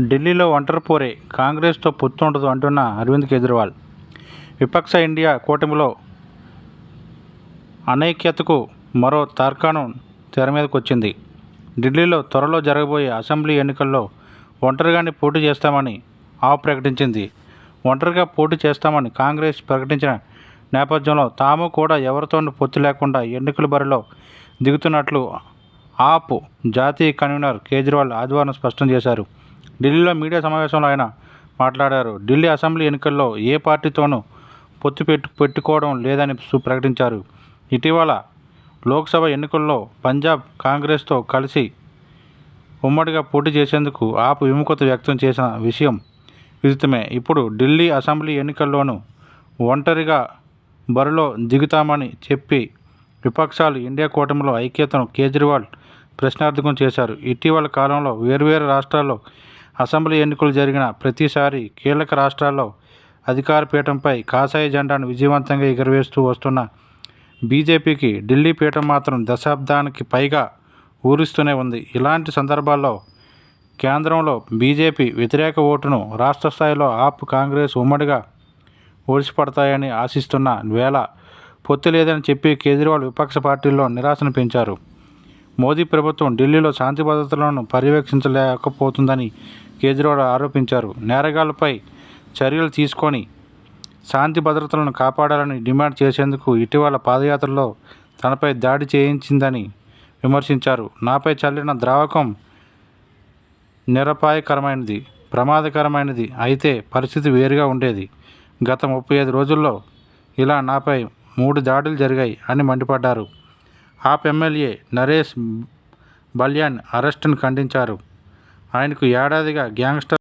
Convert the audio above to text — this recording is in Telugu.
ఢిల్లీలో ఒంటరి పోరే కాంగ్రెస్తో పొత్తు ఉండదు అంటున్న అరవింద్ కేజ్రీవాల్. విపక్ష ఇండియా కూటమిలో అనైక్యతకు మరో తార్కాణం తెర మీదకు వచ్చింది ఢిల్లీలో త్వరలో జరగబోయే అసెంబ్లీ ఎన్నికల్లో ఒంటరిగానే పోటీ చేస్తామని ఆప్ ప్రకటించింది. ఒంటరిగా పోటీ చేస్తామని కాంగ్రెస్ ప్రకటించిన నేపథ్యంలో తాము కూడా ఎవరితోనూ పొత్తు లేకుండా ఎన్నికల బరిలో దిగుతున్నట్లు ఆప్ జాతీయ కన్వీనర్ కేజ్రీవాల్ ఆదివారం స్పష్టం చేశారు. ఢిల్లీలో మీడియా సమావేశంలో ఆయన మాట్లాడారు. ఢిల్లీ అసెంబ్లీ ఎన్నికల్లో ఏ పార్టీతోనూ పొత్తు పెట్టు పెట్టుకోవడం లేదని ప్రకటించారు. ఇటీవల లోక్సభ ఎన్నికల్లో పంజాబ్ కాంగ్రెస్తో కలిసి ఉమ్మడిగా పోటీ చేసేందుకు ఆపు విముఖత వ్యక్తం చేసిన విషయం విదితమే. ఇప్పుడు ఢిల్లీ అసెంబ్లీ ఎన్నికల్లోనూ ఒంటరిగా బరిలో దిగుతామని చెప్పి విపక్షాలు ఇండియా కూటమిలో ఐక్యతను కేజ్రీవాల్ ప్రశ్నార్థకం చేశారు. ఇటీవల కాలంలో వేర్వేరు రాష్ట్రాల్లో అసెంబ్లీ ఎన్నికలు జరిగిన ప్రతిసారి కీలక రాష్ట్రాల్లో అధికార పీఠంపై కాషాయ జెండాను విజయవంతంగా ఎగురవేస్తూ వస్తున్న బీజేపీకి ఢిల్లీ పీఠం మాత్రం దశాబ్దానికి పైగా ఊరిస్తూనే ఉంది. ఇలాంటి సందర్భాల్లో కేంద్రంలో బీజేపీ వ్యతిరేక ఓటును రాష్ట్ర స్థాయిలో ఆప్ కాంగ్రెస్ ఉమ్మడిగా ఓడిసిపడతాయని ఆశిస్తున్న వేళ పొత్తు లేదని చెప్పి కేజ్రీవాల్ విపక్ష పార్టీల్లో నిరాశను పెంచారు. మోదీ ప్రభుత్వం ఢిల్లీలో శాంతి భద్రతలను పర్యవేక్షించలేకపోతుందని కేజ్రీవాల్ ఆరోపించారు. నేరగాళ్ళపై చర్యలు తీసుకొని శాంతి భద్రతలను కాపాడాలని డిమాండ్ చేసేందుకు ఇటీవల పాదయాత్రలో తనపై దాడి చేయించిందని విమర్శించారు. నాపై చల్లిన ద్రావకం నిరపాయకరమైనది ప్రమాదకరమైనది అయితే పరిస్థితి వేరుగా ఉండేది. గత ముప్పై ఐదు రోజుల్లో ఇలా నాపై మూడు దాడులు జరిగాయి అని మండిపడ్డారు. ఆప్ ఎమ్మెల్యే నరేష్ బల్యాన్ అరెస్టును ఖండించారు. ఆయనకు ఏడాదిగా గ్యాంగ్స్టర్